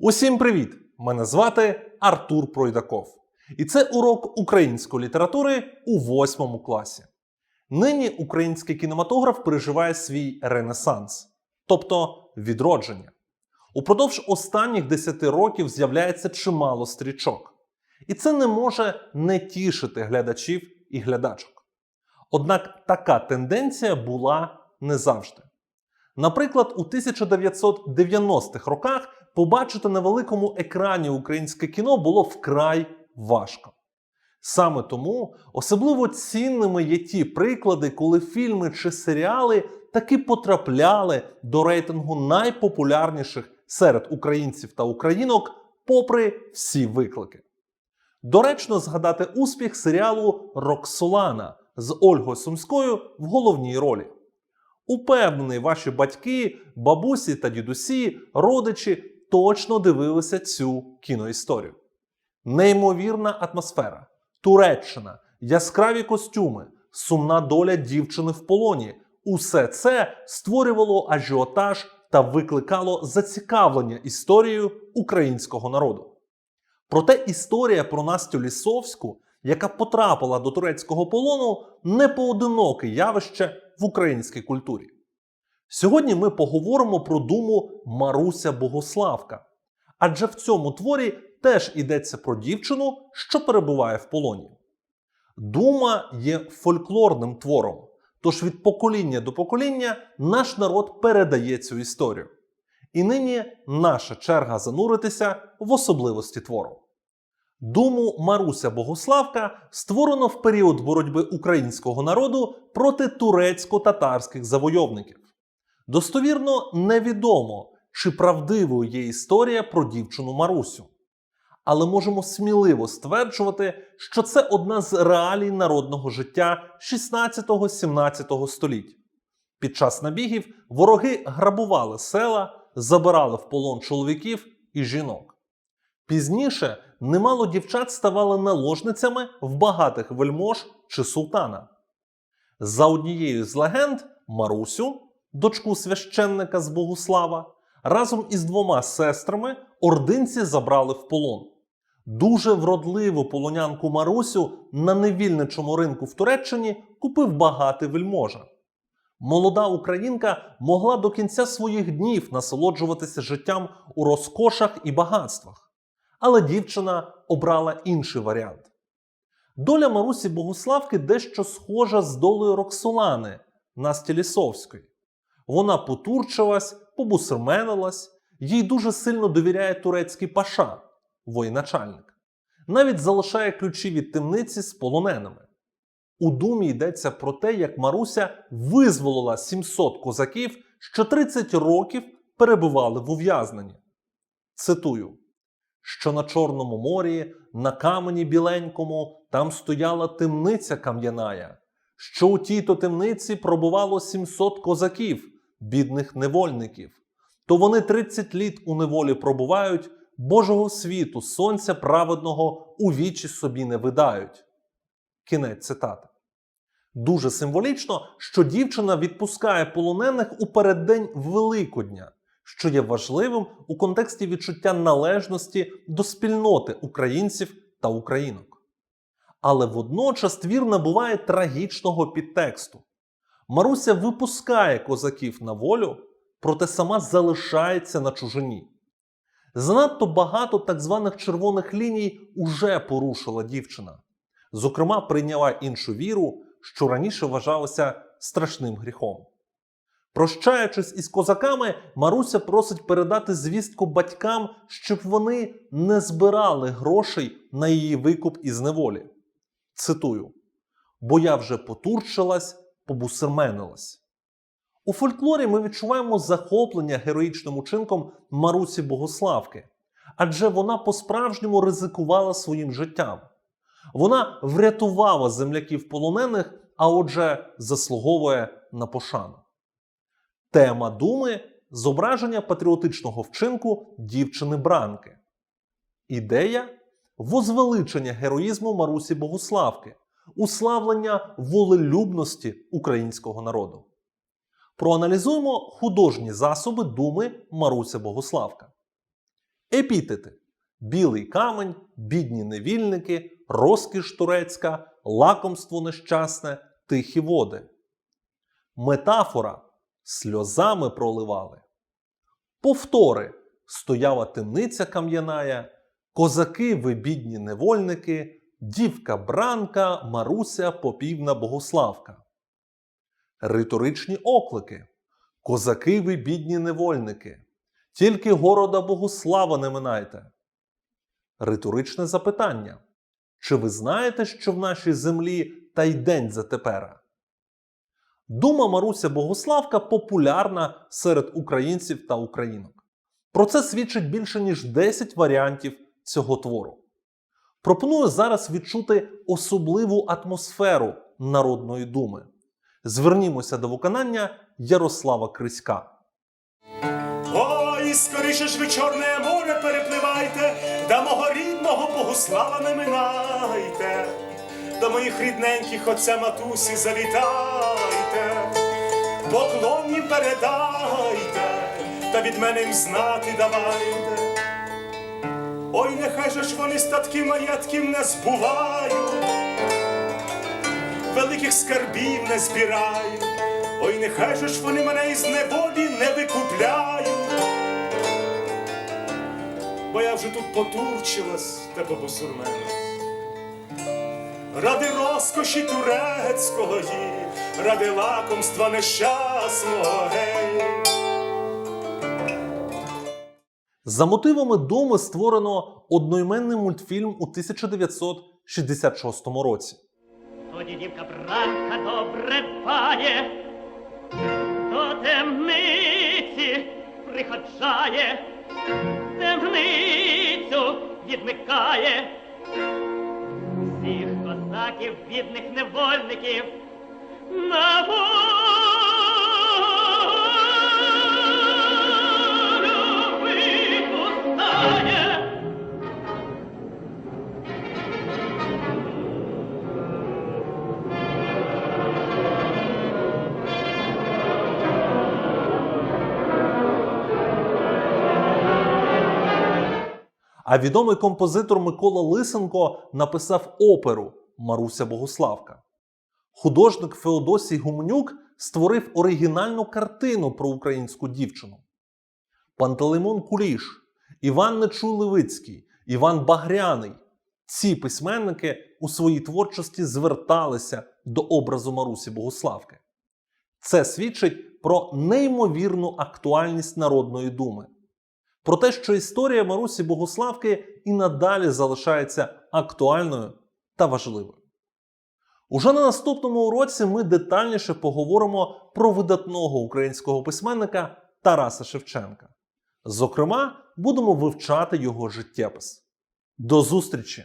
Усім привіт! Мене звати Артур Пройдаков. І це урок української літератури у восьмому класі. Нині український кінематограф переживає свій ренесанс, тобто відродження. Упродовж останніх 10 років з'являється чимало стрічок. І це не може не тішити глядачів і глядачок. Однак така тенденція була не завжди. Наприклад, у 1990-х роках побачити на великому екрані українське кіно було вкрай важко. Саме тому особливо цінними є ті приклади, коли фільми чи серіали таки потрапляли до рейтингу найпопулярніших серед українців та українок, попри всі виклики. Доречно згадати успіх серіалу Роксолана з Ольгою Сумською в головній ролі. Упевнений, ваші батьки, бабусі та дідусі, родичі точно дивилися цю кіноісторію. Неймовірна атмосфера, Туреччина, яскраві костюми, сумна доля дівчини в полоні. Усе це створювало ажіотаж та викликало зацікавлення історією українського народу. Проте історія про Настю Лісовську, яка потрапила до турецького полону, не поодиноке явище в українській культурі. Сьогодні ми поговоримо про думу Маруся Богославка. Адже в цьому творі теж йдеться про дівчину, що перебуває в полоні. Дума є фольклорним твором, тож від покоління до покоління наш народ передає цю історію. І нині наша черга зануритися в особливості твору. Думу Маруся Богославка створено в період боротьби українського народу проти турецько-татарських завойовників. Достовірно невідомо, чи правдивою є історія про дівчину Марусю. Але можемо сміливо стверджувати, що це одна з реалій народного життя 16-17 століть. Під час набігів вороги грабували села, забирали в полон чоловіків і жінок. Пізніше немало дівчат ставали наложницями в багатих вельмож чи султана. За однією з легенд, Марусю, дочку священника з Богуслава, разом із двома сестрами ординці забрали в полон. Дуже вродливу полонянку Марусю на невільничому ринку в Туреччині купив багатий вельможа. Молода українка могла до кінця своїх днів насолоджуватися життям у розкошах і багатствах. Але дівчина обрала інший варіант. Доля Марусі Богуславки дещо схожа з долею Роксолани Насті Лісовської. Вона потурчилась, побусерменилась, їй дуже сильно довіряє турецький паша, воєначальник. Навіть залишає ключі від темниці з полоненими. У думі йдеться про те, як Маруся визволила 700 козаків, що 30 років перебували в ув'язненні. Цитую що на Чорному морі, на камені біленькому, там стояла темниця кам'яная, що у тій то темниці пробувало 700 козаків, бідних невольників. То вони 30 літ у неволі пробувають, Божого світу, сонця праведного у вічі собі не видають. Кінець цитати. Дуже символічно, що дівчина відпускає полонених у переддень Великодня що є важливим у контексті відчуття належності до спільноти українців та українок. Але водночас твір набуває трагічного підтексту. Маруся випускає козаків на волю, проте сама залишається на чужині. Занадто багато так званих червоних ліній уже порушила дівчина. Зокрема, прийняла іншу віру, що раніше вважалося страшним гріхом. Прощаючись із козаками, Маруся просить передати звістку батькам, щоб вони не збирали грошей на її викуп із неволі. Цитую: бо я вже потурчилась, побусерменилась. У фольклорі ми відчуваємо захоплення героїчним учинком Марусі Богославки, адже вона по-справжньому ризикувала своїм життям. Вона врятувала земляків полонених, а отже, заслуговує на пошану. Тема думи зображення патріотичного вчинку дівчини Бранки. Ідея возвеличення героїзму Марусі Богуславки, уславлення волелюбності українського народу. Проаналізуємо художні засоби думи Маруся Богуславка. Епітети: білий камень, бідні невільники, розкіш турецька, лакомство нещасне, тихі води. Метафора сльозами проливали. Повтори стояла темниця кам'яная, козаки ви бідні невольники, дівка бранка, Маруся попівна Богославка. Риторичні оклики. Козаки ви бідні невольники. Тільки города Богослава не минайте. Риторичне запитання. Чи ви знаєте, що в нашій землі та й день затепера? Дума Маруся Богославка популярна серед українців та українок. Про це свідчить більше ніж 10 варіантів цього твору. Пропоную зараз відчути особливу атмосферу народної думи. Звернімося до виконання Ярослава Криська. Ой, скоріше ж ви чорне море перепливайте, да мого рідного Богослава не минайте, до моїх рідненьких отця матусі завітайте, поклон їм передайте, та від мене їм знати давайте. Ой, нехай же ж вони статків маєтків не збувають, великих скарбів не збирають. Ой, нехай же ж вони мене із неволі не викупляють. Бо я вже тут потурчилась та побосурменилась. Ради розкоші турецького ї, ради лакомства нещасного За мотивами думи створено одноіменний мультфільм у 1966 році. Тоді дівка бранка добре дбає, до темниці приходжає, темницю відмикає. Всіх козаків, бідних невольників на волю А відомий композитор Микола Лисенко написав оперу Маруся Богославка. Художник Феодосій Гуменюк створив оригінальну картину про українську дівчину. Пантелеймон Куліш, Іван Нечуй Левицький, Іван Багряний. Ці письменники у своїй творчості зверталися до образу Марусі Богославки. Це свідчить про неймовірну актуальність народної думи про те, що історія Марусі Богославки і надалі залишається актуальною та важливою. Уже на наступному уроці ми детальніше поговоримо про видатного українського письменника Тараса Шевченка. Зокрема, будемо вивчати його життєпис. До зустрічі!